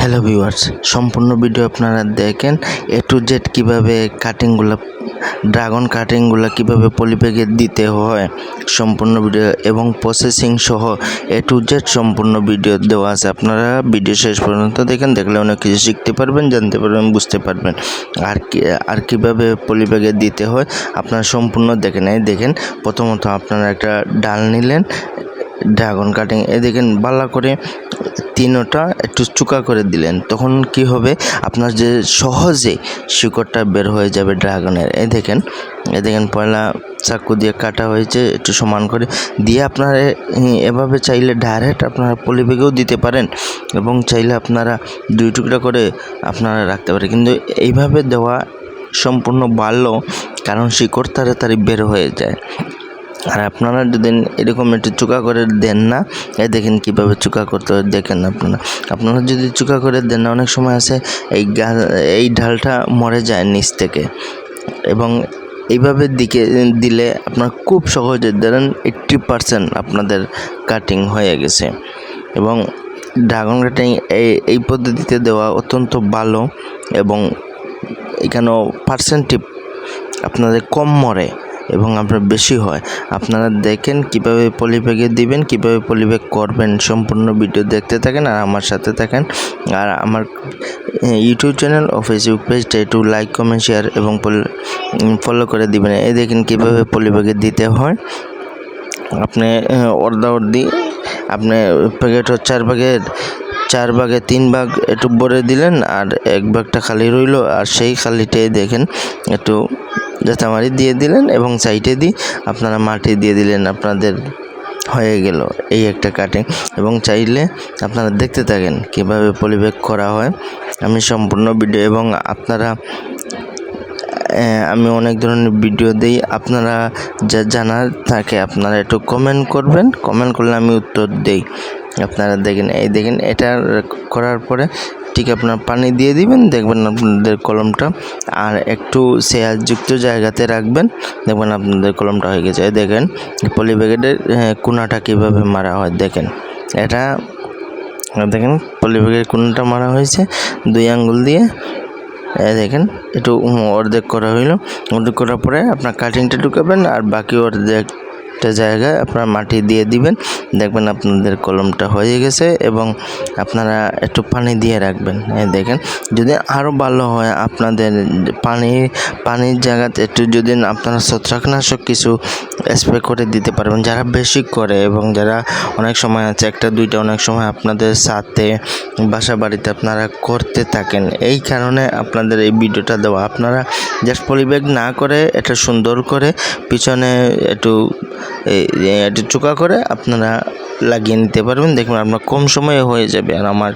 Hello viewers সম্পূর্ণ video আপনারা দেখেন। এ টু জেড কীভাবে কাটিংগুলো ড্রাগন কাটিংগুলো কীভাবে পলিপ্যাকে দিতে হয় সম্পূর্ণ ভিডিও এবং প্রসেসিং সহ এ টু জেড সম্পূর্ণ ভিডিও দেওয়া আছে। আপনারা ভিডিও শেষ পর্যন্ত দেখেন, দেখলে অনেক কিছু শিখতে পারবেন, জানতে পারবেন, বুঝতে পারবেন। আর আর কীভাবে পলিপ্যাকে দিতে হয়, আপনারা সম্পূর্ণ দেখেন। এই দেখেন, প্রথমত আপনারা একটা ডাল নিলেন ড্রাগন কাটিং। এ দেখেন, বালা করে তিনোটা একটু চুকা করে দিলেন। তখন কি হবে? আপনার যে সহজে শিকড়টা বের হয়ে যাবে ড্রাগনের। এই দেখেন এ দেখেন, পয়লা চাকু দিয়ে কাটা হয়েছে, একটু সমান করে দিয়ে আপনারা এভাবে চাইলে ডাইরেক্ট আপনারা পলিবেগেও দিতে পারেন এবং চাইলে আপনারা দুই টুকরা করে আপনারা রাখতে পারেন। কিন্তু এইভাবে দেওয়া সম্পূর্ণ ভালো কারণ শিকড় তাড়াতাড়ি বের হয়ে যায়। আর আপনারা যদি এরকম একটু চুকা করে দেন না, এই দেখেন কীভাবে চুকা করতে হয়, দেখেন আপনারা। আপনারা যদি চুকা করে দেন না, অনেক সময় আছে এই গা- এই ঢালটা মরে যায় নিচ থেকে। এবং এইভাবে দিকে, দিলে আপনার খুব সহজে ধরেন এইট্টি পারসেন্ট আপনাদের কাটিং হয়ে গেছে। এবং ড্রাগন কাটিং এই এই পদ্ধতিতে দেওয়া অত্যন্ত ভালো এবং এখানেও পার্সেন্টেজ আপনাদের কম মরে। এবং আপনার বেশি হয়। আপনারা দেখেন কীভাবে পলিব্যাগে দিবেন, কীভাবে পলিব্যাগ করবেন সম্পূর্ণ ভিডিও দেখতে থাকেন আর আমার সাথে থাকেন। আর আমার ইউটিউব চ্যানেল ও ফেসবুক পেজটা একটু লাইক কমেন্ট শেয়ার এবং ফলো করে দিবেন। এই দেখেন কীভাবে পলিব্যাগে দিতে হয়। আপনি অর্ধা অর্ধি, আপনি প্যাকেট হচ্ছে চার ভাগের, চার ভাগে তিন ভাগ একটু ভরে দিলেন আর এক ভাগটা খালি রইল। আর সেই খালিটাই দেখেন, একটু জাতামারি দিয়ে দিলেন এবং সাইডে দিয়ে আপনারা মাটি দিয়ে দিলেন, আপনাদের হয়ে গেল এই একটা কাটিং এবং চাইলে আপনারা দেখতে থাকেন কীভাবে পলিব্যাগ করা হয়। আমি সম্পূর্ণ ভিডিও এবং আপনারা আমি অনেক ধরনের ভিডিও দিই। আপনারা যা জানার থাকে আপনারা একটু কমেন্ট করবেন। কমেন্ট করলে আমি উত্তর দেই। আপনারা দেখেন, এই দেখেন, এটা করার পরে ঠিক আপনার পানি দিয়ে দিবেন, দেখবেন আপনাদের কলমটা আর একটু সেয়ারযুক্ত জায়গাতে রাখবেন, দেখবেন আপনাদের কলমটা হয়ে গেছে। দেখেন পলি পলিব্যাগেটের কোনাটা কীভাবে মারা হয়, দেখেন। এটা, দেখেন পলিব্যাগের কোনাটা মারা হয়েছে, দুই আঙ্গুল দিয়ে। দেখেন, একটু অর্ধেক করা হইল। অর্ধেক করার পরে আপনার কাটিংটা ঢুকাবেন আর বাকি অর্ধেকটা জায়গায় আপনার মাটি দিয়ে দিবেন। দেখবেন আপনাদের কলমটা হয়ে গেছে এবং আপনারা একটু পানি দিয়ে রাখবেন। এই দেখেন, যদি আরও ভালো হয় আপনাদের পানি, পানির জায়গাতে একটু যদি আপনারা ছত্রাকনাশক কিছু স্প্রে করে দিতে পারবেন, যারা বেশি করে এবং যারা অনেক সময় আছে, একটা, দুইটা অনেক সময় আপনাদের সাথে বাসা বাড়িতে আপনারা করতে থাকেন, এই কারণে আপনাদের এই ভিডিওটা দেওয়া। আপনারা জাস্ট পলিব্যাগ না করে, এটা সুন্দর করে, পিছনে একটু একটু চোকা করে আপনারা লাগিয়ে নিতে পারবেন। দেখুন আপনার কম সময়ে হয়ে যাবে আর আমার